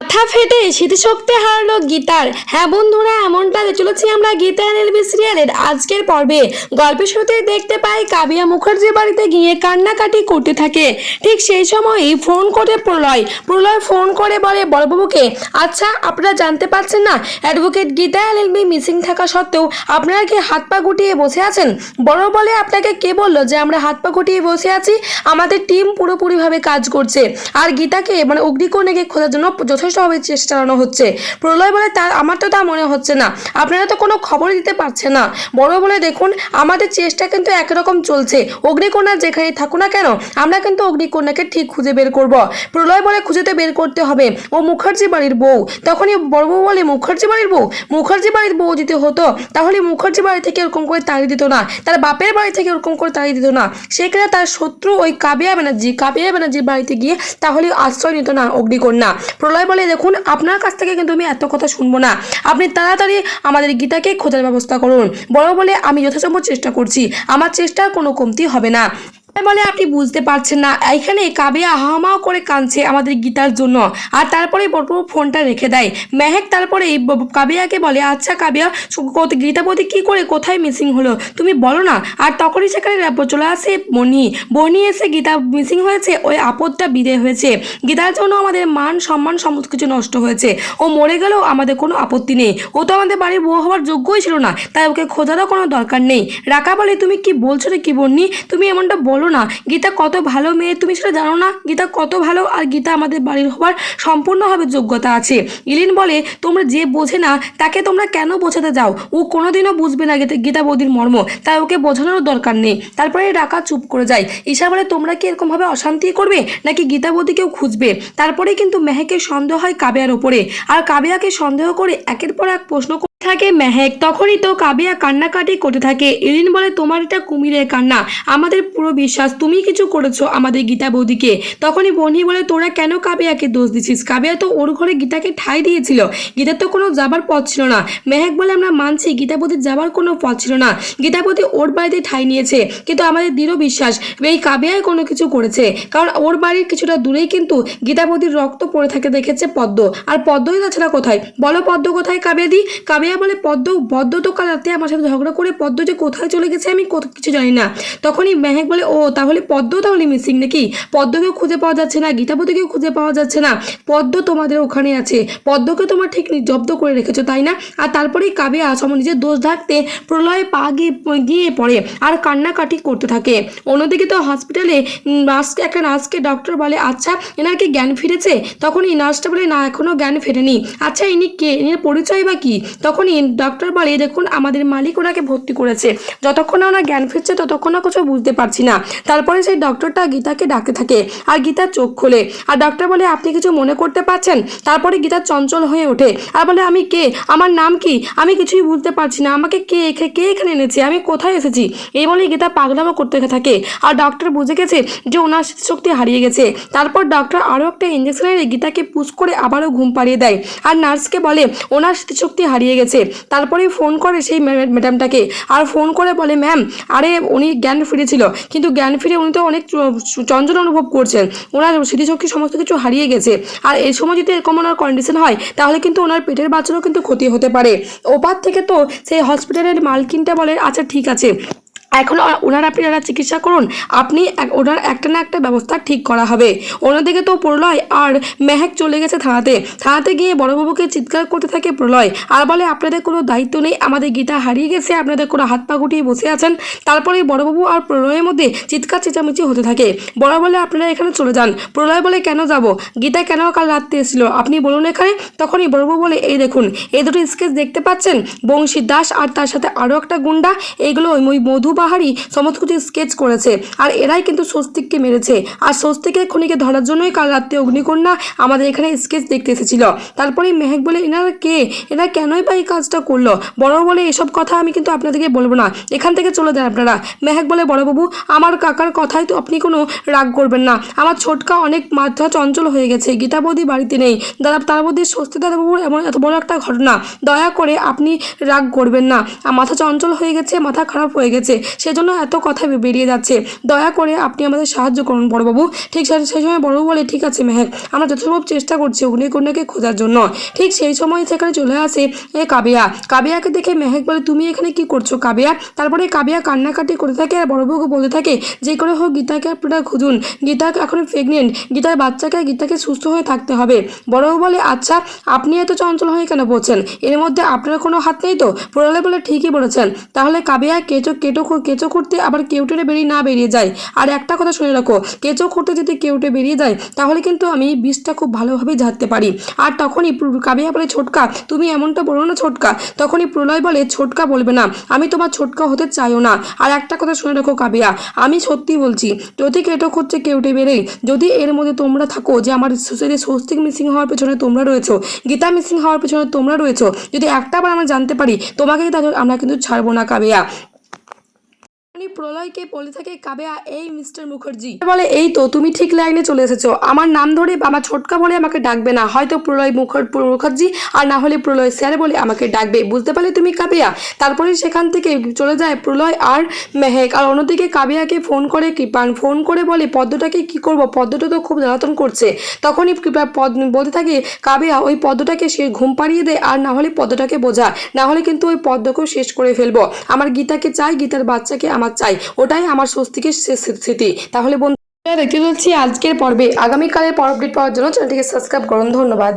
মাথা ফেটে স্মৃতিশক্তি হারালো গীতার। হ্যাঁ বন্ধুরা, এমনটা চলেছি আমরা গীতা এলবি সিরিয়ালের আজকের পর্বে। গল্পের শুরুতে দেখতে পাই কাবিয়া মুখার্জির বাড়িতে গিয়ে কান্নাকাটি করতে থাকে। ঠিক সেই সময়ই ফোন করে প্রলয়। প্রলয় ফোন করে বলে, বড়বাবুকে আচ্ছা আপনারা জানতে পারছেন না অ্যাডভোকেট গীতা এলএলবি মিসিং থাকা সত্ত্বেও আপনারা কি হাত পা গুটিয়ে বসে আছেন? বড় বলে, আপনাকে কে বলল যে আমরা হাত পা গুটিয়ে বসে আছি? আমাদের টিম পুরোপুরিভাবে কাজ করছে। আর গীতাকে মানে অগ্নিকোণেকে খোঁজার জন্য যথেষ্টভাবে চেষ্টা চালানো হচ্ছে। প্রলয় বলে তার, আমার তো তা মনে হচ্ছে না। আপনারা তো কোনো খবরই দিতে পারছেন না। বড় বলে দেখুন, আমাদের চেষ্টা কিন্তু একরকম চলছে। অগ্নিকন্যা যেখানে থাকুক না কেন, আমরা কিন্তু অগ্নিকন্যাকে ঠিক খুঁজে বের করব। প্রলয় বলে খুঁজেতে বের করতে হবে। ও মুখার্জি বাড়ির বউ। তখনই বড় বলে, মুখার্জি বাড়ির বউ? মুখার্জি বাড়ির বউ যদি হতো, তাহলে মুখার্জি বাড়ি থেকে ওরকম করে তাড়িয়ে দিত না। তার বাপের বাড়ি থেকে ওরকম করে তাড়িয়ে দিত না। সেখানে তার শত্রু ওই কাবিয়া ব্যানার্জি, কাবিয়া ব্যানার্জির বাড়িতে গিয়ে তাহলে আশ্রয় নিত না অগ্নিকন্যা। প্রলয় বলে দেখুন, আপনার কাছ থেকে কিন্তু আমি এত কথা শুনব না। আপনি তাড়াতাড়ি আমাদের গীতাকে খোঁজার ব্যবস্থা করুন। বড় বলে আমি যথাসম্ভব চেষ্টা করছি। আমার চেষ্টার কোনো কমতি হবে না। বলে আপনি বুঝতে পারছেন না এইখানে কাবিয়া হামাও করে কাঁদছে আমাদের গীতার জন্য। আর তারপরে বড়বাবু ফোনটা রেখে দেয়। মেহেক তারপরে কাবিয়াকে বলে আচ্ছা কাবিয়া গীতাপতি কি করে, কোথায় মিসিং হলো? তুমি বলো না। আর তখনই সেখানে চলে আসে বনি বনি এসে গীতা মিসিং হয়েছে, ওই আপদটা বিদে হয়েছে। গীতার জন্য আমাদের মান, সম্মান, সমস্ত কিছু নষ্ট হয়েছে। ও মরে গেলেও আমাদের কোনো আপত্তি নেই। ও তো আমাদের বাড়ির বউ হওয়ার যোগ্যই ছিল না, তাই ওকে খোঁজারও কোনো দরকার নেই। রাকা বলে, তুমি কি বলছো রে কি বন্নি? তুমি এমনটা বলো না, গীতা কত ভালো মেয়ে তুমি সেটা জানো না? গীতা কত ভালো আর গীতা আমাদের বাড়ির হওয়ার সম্পূর্ণভাবে যোগ্যতা আছে। ইলিন বলে, তোমরা যে বোঝে না, তাকে তোমরা কেন বোঝাতে যাও? ও কোনোদিনও বুঝবে না গীতা বৌদির মর্ম। তাই ওকে বোঝানোর দরকার নেই। তারপরে রাকা চুপ করে যায়। ঈশা বলে, তোমরা কি এরকমভাবে অশান্তি করবে? নাকি গীতা বৌদিকেও খুঁজবে? তারপরে কিন্তু মেহেকের সন্দেহ হয় কাবেয়ার ওপরে। আর কাবেয়াকে সন্দেহ করে একের পর এক প্রশ্ন থাকে মেহেক। তখনই তো কাবিয়া কান্নাকাটি করতে থাকে। ইরিন বলে, তোমার এটা কুমিরের কান্না। আমাদের পুরো বিশ্বাস। তুমি কিছু করেছ আমাদের গীতা বৌদিকে। তখনই বনি বলে, তোরা কেন কাবিয়াকে দোষ দিছিস কাবিয়া তো ওর ঘরে গীতাকে ঠাই দিয়েছিল। গীতার তো কোনো যাবার পথ ছিল না। মেহেক বলে, আমরা মানছি গীতাপতির যাবার কোনো পথ ছিল না। গীতাপতি ওর বাড়িতে ঠাই নিয়েছে। কিন্তু আমাদের দৃঢ় বিশ্বাস এই কাবিয়ায় কোনো কিছু করেছে। কারণ ওর বাড়ির কিছুটা দূরেই কিন্তু গীতাপতির রক্ত পড়ে থাকে দেখেছে পদ্ম। আর পদ্মই তাছাড়া কোথায়? বলো পদ্ম কোথায় কাবেদি কাবিয়া বলে পদ্ম পদ্ম তো কাল রাতে আমার সাথে ঝগড়া করে পদ্ম যে কোথায় চলে গেছে আমি কিছু জানি না। তখনই মেহেক বলে, ও, তাহলে পদ্ম তাহলে মিসিং নাকি? পদ্মকেও খুঁজে পাওয়া যাচ্ছে না গীতাপতিকেও খুঁজে পাওয়া যাচ্ছে না। পদ্ম তোমাদের ওখানে আছে। পদ্মকে তোমার ঠিক জব্দ করে রেখেছো, তাই না? আর তারপরেই কাবিয়া সম নিজের দোষ ঢাকতে প্রলয়ে পা গিয়ে গিয়ে পড়ে আর কান্নাকাটি করতে থাকে। অন্যদিকে তো হসপিটালে নার্স, একটা নার্সকে ডক্টর বলে আচ্ছা এনার কি জ্ঞান ফিরেছে? তখন এই নার্সটা বলে, না এখনও জ্ঞান ফেরেনি। আচ্ছা ইনি কে? ইনি পরিচয় বা কি? তখনই ডক্টর বলে, দেখুন, আমাদের মালিক ওনাকে ভর্তি করেছে। যতক্ষণ না ওনার জ্ঞান ফিরছে, ততক্ষণ না কিছু বুঝতে পারছি না। তারপরে সেই ডক্টরটা গীতাকে ডাকতে থাকে আর গীতার চোখ খোলে। আর ডক্টর বলে, আপনি কিছু মনে করতে পারছেন? তারপরে গীতা চঞ্চল হয়ে ওঠে আর বলে, আমি কে? আমার নাম কি? আমি কিছুই বুঝতে পারছি না। আমাকে কে এখে- কে এখানে এনেছে? আমি কোথায় এসেছি? এই বলে গীতা পাগলামো করতে থাকে। আর ডক্টর বুঝে গেছে যে ওনার শক্তি হারিয়ে গেছে। তারপর ডক্টর আরও একটা ইঞ্জেকশন এনে গীতাকে পুশ করে আবারও ঘুম পাড়িয়ে দেয়। আর নার্সকে বলে, ওনার স্মৃতিশক্তি হারিয়ে গেছে। তারপরেই ফোন করে সেই ম্যাডামটাকে আর ফোন করে বলে ম্যাম আরে উনি জ্ঞান ফিরেছিল। কিন্তু জ্ঞান ফিরে উনি তো অনেক চঞ্চল অনুভব করছেন। ওনার স্মৃতিশক্তি সমস্ত কিছু হারিয়ে গেছে। আর এই সময় যদি এরকম ওনার কন্ডিশন হয়, তাহলে কিন্তু ওনার পেটের বাচ্চারও কিন্তু ক্ষতি হতে পারে। ওপার থেকে তো সেই হসপিটালের মালকিনটা বলে আচ্ছা ঠিক আছে। এখন ওনার আপনি যারা চিকিৎসা করুন, আপনি ওনার একটা না একটা ব্যবস্থা ঠিক করা হবে। অন্যদিকে তো প্রলয় আর মেহেক চলে গেছে থানাতে। থানাতে গিয়ে বড়বাবুকে চিৎকার করতে থাকে প্রলয়। আর বলে, আপনাদের কোনো দায়িত্ব নেই, আমাদের গীতা হারিয়ে গেছে, আপনাদের কোনো হাত পা গুটিয়ে বসে আছেন। তারপরে বড়বাবু আর প্রলয়ের মধ্যে চিৎকার চেঁচামেচি হতে থাকে। বড় বলে, আপনারা এখানে চলে যান। প্রলয় বলে, কেন যাব? গীতা কেন কাল রাত্রে এসেছিল? আপনি বলুন এখানে। তখনই বড়বাবু বলে, এই দেখুন, এই দুটো স্কেচ দেখতে পাচ্ছেন? বংশী দাস আর তার সাথে আরও একটা গুন্ডা এইগুলো ওই মধু পাহাড়ি সমস্ত কিছু স্কেচ করেছে। আর এরাই কিন্তু স্বস্তিককে মেরেছে। আর স্বস্তিকের খনিকে ধরার জন্যই কাল রাত্রে অগ্নিকন্যা আমাদের এখানে স্কেচ দেখতে এসেছিল। তারপরে মেহেক বলে, এনারা কে? এরা কেনই বা এই কাজটা করল? বড় বলে, এসব কথা আমি কিন্তু আপনাদেরকে বলব না। এখান থেকে চলে যান আপনারা। মেহেক বলে, বড়বাবু, আমার কাকার কথাই তো আপনি কোনো রাগ করবেন না। আমার ছোটকা অনেক মাথা চঞ্চল হয়ে গেছে। গীতা বৌদি বাড়িতে নেই। দাদা, তার মধ্যে স্বস্তি দাদাবাবুর এমন এত বড় একটা ঘটনা। দয়া করে আপনি রাগ করবেন না। মাথা চঞ্চল হয়ে গেছে, মাথা খারাপ হয়ে গেছে। সেজন্য এত কথা বেরিয়ে যাচ্ছে। দয়া করে আপনি আমাদের সাহায্য করুন, বড়বাবু। ঠিক সেই সময় বড়বাবু বলে, ঠিক আছে মেহেক আমরা যথাসম্ভব চেষ্টা করছি অগ্নিকন্যাকে খোঁজার জন্য। ঠিক সেই সময় সেখানে চলে আসে, এ, কাবিয়া। কাবিয়াকে দেখে মেহেক বলে, তুমি এখানে কি করছ, কাবিয়া? তারপরে কাবিয়া কান্নাকাটি করে থাকে আর বড়বাবুকে বলে থাকে, যে করে হোক গীতাকে আপনারা খুঁজুন। গীতা এখন প্রেগনেন্ট গীতার বাচ্চাকে গীতাকে সুস্থ হয়ে থাকতে হবে। বড়বাবু বলে আচ্ছা আপনি এত চঞ্চল হয়ে কেন বলছেন এর মধ্যে আপনার কোনো হাত নেই তো? প্রহ্লাদ বলে, ঠিকই বলেছেন। তাহলে কাবিয়া কেঁচো কেটো কেঁচো খুঁড়তে আবার কেউটেরে বেরিয়ে না বেরিয়ে যায়। আর একটা কথা শুনে রাখো, কেঁচো খুঁড়তে যদি কেউটে বেরিয়ে যায়, তাহলে কিন্তু আমি বিষটা খুব ভালোভাবেই ঝাড়তে পারি। আর তখনই কাবিয়া বলে, ছোটকা, তুমি এমনটা বলো না ছোটকা। তখনই প্রলয় বলে, ছোটকা বলবে না, আমি তোমার ছোটকা হতে চাইও না। আর একটা কথা শুনে রাখো কাবিয়া, আমি সত্যি বলছি, যদি কেটো করছে কেউটে বেরেই যদি এর মধ্যে তোমরা থাকো যে আমার সোসাইটি স্বস্তিক মিসিং হওয়ার পেছনে তোমরা রয়েছো, গীতা মিসিং হওয়ার পেছনে তোমরা রয়েছো, যদি একটা বার আমরা জানতে পারি, তোমাকে তাহলে আমরা কিন্তু ছাড়বো না কাবিয়া। প্রলয়কে বলে থাকে কাবেয়া এই মিস্টার মুখার্জি। বলে, এই তো, তুমি ঠিক লাইনে চলে এসেছ। আমার নাম ধরে বা আমার ছোটকা বলে আমাকে ডাকবে না। হয়তো প্রলয় মুখার, মুখার্জি, আর না হলে প্রলয় স্যার বলে আমাকে ডাকবে। বুঝতে পারলে তুমি কাবেয়া তারপরে সেখান থেকে চলে যায় প্রলয় আর মেহেক। আর অন্যদিকে কাবিয়াকে ফোন করে কৃপান। ফোন করে বলে, পদ্মটাকে কি করব? পদ্মটা তো খুব জ্বালাতন করছে। তখনই কৃপা পদ, বলতে থাকে কাবেয়া ওই পদ্মটাকে সে ঘুম পাড়িয়ে দেয় আর না হলে পদ্মটাকে বোঝা। না হলে কিন্তু ওই পদ্মকেও শেষ করে ফেলব। আমার গীতাকে চাই, গীতার বাচ্চাকে আমার চাই। ওটাই আমার স্বস্তিকের স্মৃতি। তাহলে বন্ধুরা দেখতে চলছি আজকের পর্বে। আগামীকালের পর আপডেট পাওয়ার জন্য চ্যানেলটিকে সাবস্ক্রাইব করুন। ধন্যবাদ।